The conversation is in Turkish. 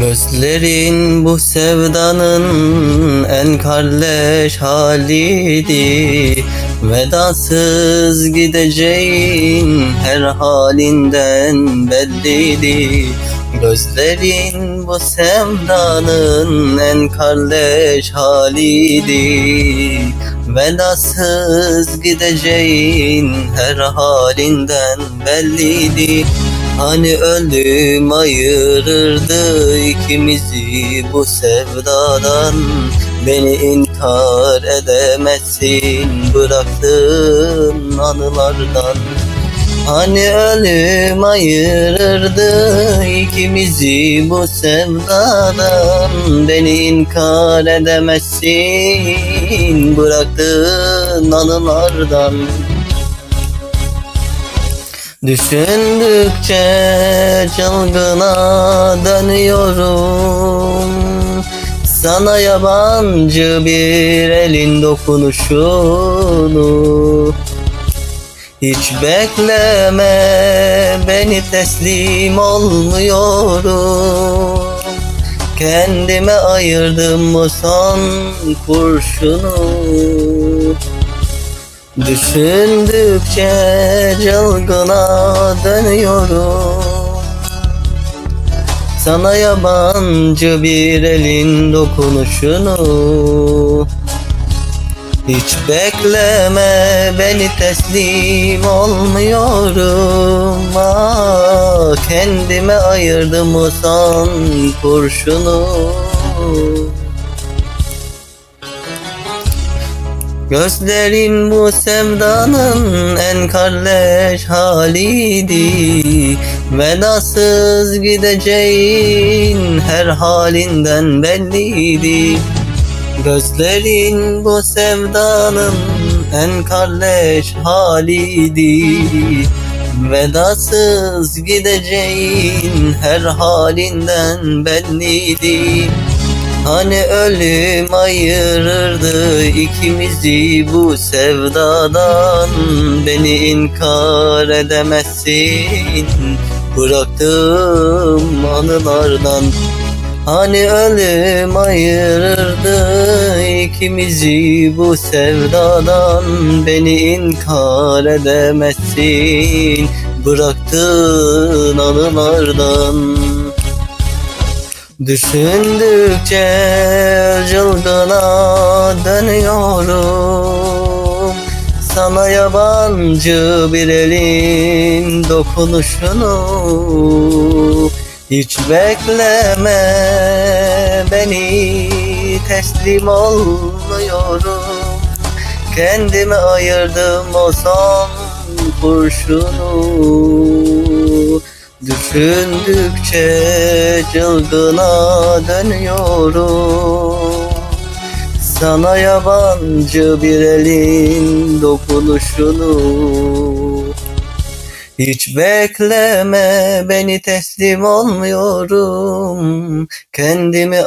Gözlerin bu sevdanın en kardeş haliydi Vedasız gideceğin her halinden belliydi Gözlerin bu sevdanın en kardeş haliydi Vedasız gideceğin her halinden belliydi Hani ölüm ayırırdı ikimizi bu sevdadan. Beni inkar edemezsin bıraktığın anılardan. Hani ölüm ayırırdı ikimizi bu sevdadan. Beni inkar edemezsin bıraktığın anılardan Düşündükçe çılgına dönüyorum. Sana yabancı bir elin dokunuşunu Hiç bekleme beni teslim olmuyorum. Kendime ayırdım bu son kurşunu Düşündükçe çılgına dönüyorum. Sana yabancı bir elin dokunuşunu Hiç bekleme beni teslim olmuyorum. Ah, Kendime ayırdım o son kurşunu Gözlerin bu sevdanın en kardeş haliydi Vedasız gideceğin her halinden belliydi Gözlerin bu sevdanın en kardeş haliydi Vedasız gideceğin her halinden belliydi Hani ölüm ayırırdı ikimizi bu sevdadan. Beni inkar edemezsin bıraktığım anılardan. Hani ölüm ayırırdı ikimizi bu sevdadan. Beni inkar edemezsin bıraktığın anılardan Düşündükçe çılgına dönüyorum. Sana yabancı bir elin dokunuşunu Hiç bekleme. Beni teslim olmuyorum. Kendime ayırdım o son kurşunu Düşündükçe çılgına dönüyorum. Sana yabancı bir elin dokunuşunu Hiç bekleme beni teslim olmuyorum. Kendimi